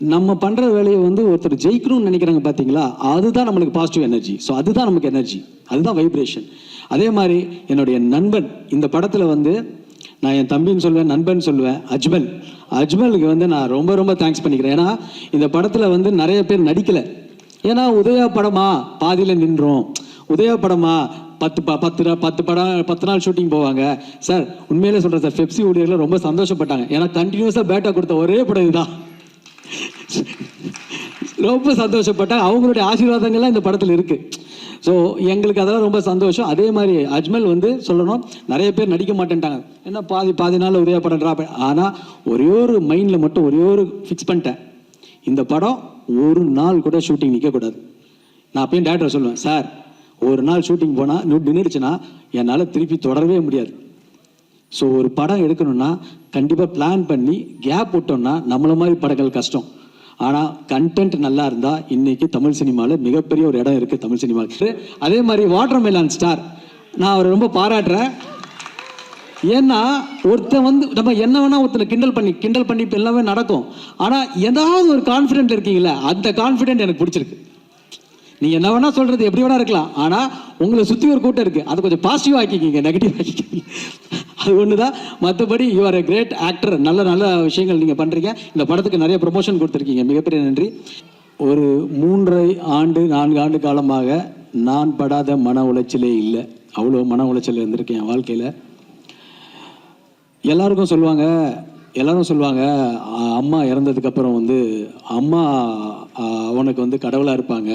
நம்ம பண்ற வேலையை வந்து ஒருத்தர் ஜெயிக்கணும்னு நினைக்கிறாங்க பாத்தீங்களா? அதுதான் நம்மளுக்கு பாசிட்டிவ் எனர்ஜி ஸோ அதுதான் நமக்கு எனர்ஜி அதுதான் வைப்ரேஷன் அதே மாதிரி என்னுடைய நண்பன் இந்த படத்துல வந்து நான் என் தம்பின்னு சொல்லுவேன் நண்பன் சொல்லுவேன் அஜ்மல். அஜ்மலுக்கு வந்து நான் ரொம்ப ரொம்ப தேங்க்ஸ் பண்ணிக்கிறேன். ஏன்னா இந்த படத்துல வந்து நிறைய பேர் நடிக்கல. ஏன்னா உதயா படமா? பாதியில நின்றோம். உதயா படமா? பத்து ப பத்து பத்து படம் பத்து நாள் ஷூட்டிங் போவாங்க. சார் உண்மையிலே சொல்றேன் சார் பெப்சி ஊழியர்கள் ரொம்ப சந்தோஷப்பட்டாங்க. ஏன்னா கண்டினியூஸாக பேட்டா கொடுத்த ஒரே படம் இதுதான். ரொம்ப சந்தோஷப்பட்டாங்க அவங்களுடைய ஆசீர்வாதங்கள்லாம் இந்த படத்தில் இருக்குது ஸோ எங்களுக்கு அதெல்லாம் ரொம்ப சந்தோஷம். அதே மாதிரி அஜ்மல் வந்து சொல்லணும் நிறைய பேர் நடிக்க மாட்டேன்ட்டாங்க. என்ன பாதி பாதி நாள் ஒரே படம் ட்ராப் ஆனால் ஒரே ஒரு மைண்டில் மட்டும் ஒரே ஒரு ஃபிக்ஸ் பண்ணிட்டேன். இந்த படம் ஒரு நாள் கூட ஷூட்டிங் நிற்கக்கூடாது நான் அப்பயும் டேரக்டர் சொல்லுவேன் சார் ஒரு நாள் ஷூட்டிங் போனால் நின்றுடுச்சுன்னா என்னால் திருப்பி தொடரவே முடியாது. ஸோ ஒரு படம் எடுக்கணும்னா கண்டிப்பாக பிளான் பண்ணி கேப் விட்டோம்னா நம்மள மாதிரி படங்கள் கஷ்டம். ஆனால் கண்டென்ட் நல்லா இருந்தால் இன்னைக்கு தமிழ் சினிமாவில் மிகப்பெரிய ஒரு இடம் இருக்குது தமிழ் சினிமாவுக்கு அதே மாதிரி வாட்டர் மெலான் ஸ்டார் நான் அவரை ரொம்ப பாராட்டுறேன். ஏன்னா ஒருத்தன் வந்து நம்ம என்ன வேணால் ஒருத்தனை கிண்டல் பண்ணி கிண்டல் பண்ணி இப்போ எல்லாமே நடக்கும். ஆனால் ஏதாவது ஒரு கான்ஃபிடென்ட் இருக்கீங்களே அந்த கான்ஃபிடென்ட் எனக்கு பிடிச்சிருக்கு. நீங்கள் என்ன வேணா சொல்றது எப்படி வேணா இருக்கலாம். ஆனா உங்களை சுத்தி ஒரு கூட்டம் இருக்கு. அதை கொஞ்சம் பாசிட்டிவ் ஆக்கிக்கிங்க நெகட்டிவ் ஆக்கிக்கிங்க. அது ஒன்று தான் மற்றபடி யுவர் ஆர் கிரேட் ஆக்டர் நல்ல நல்ல விஷயங்கள் நீங்கள் பண்ணுறீங்க இந்த படத்துக்கு நிறைய ப்ரொமோஷன் கொடுத்துருக்கீங்க. மிகப்பெரிய நன்றி. ஒரு மூன்றரை ஆண்டு நான்கு ஆண்டு காலமாக நான் படாத மன உளைச்சலே இல்லை. அவ்வளோ மன உளைச்சல் இருந்திருக்கேன் என் வாழ்க்கையில். எல்லாருக்கும் சொல்லுவாங்க. எல்லாரும் சொல்லுவாங்க அம்மா இறந்ததுக்கப்புறம் வந்து அம்மா அவனுக்கு உனக்கு வந்து கடவுளாக இருப்பாங்க.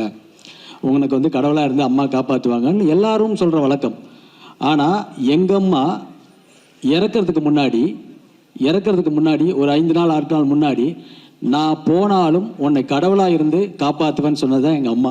உனக்கு வந்து கடவுளாக இருந்து அம்மா காப்பாற்றுவாங்கன்னு எல்லாரும் சொல்கிற வழக்கம். ஆனால் எங்கள் அம்மா இறக்கறதுக்கு முன்னாடி இறக்கறதுக்கு முன்னாடி ஒரு ஐந்து நாள் ஆறு நாள் முன்னாடி நான் போனாலும் உன்னை கடவுளாக இருந்து காப்பாற்றுவேன்னு சொன்னதான் எங்கள் அம்மா.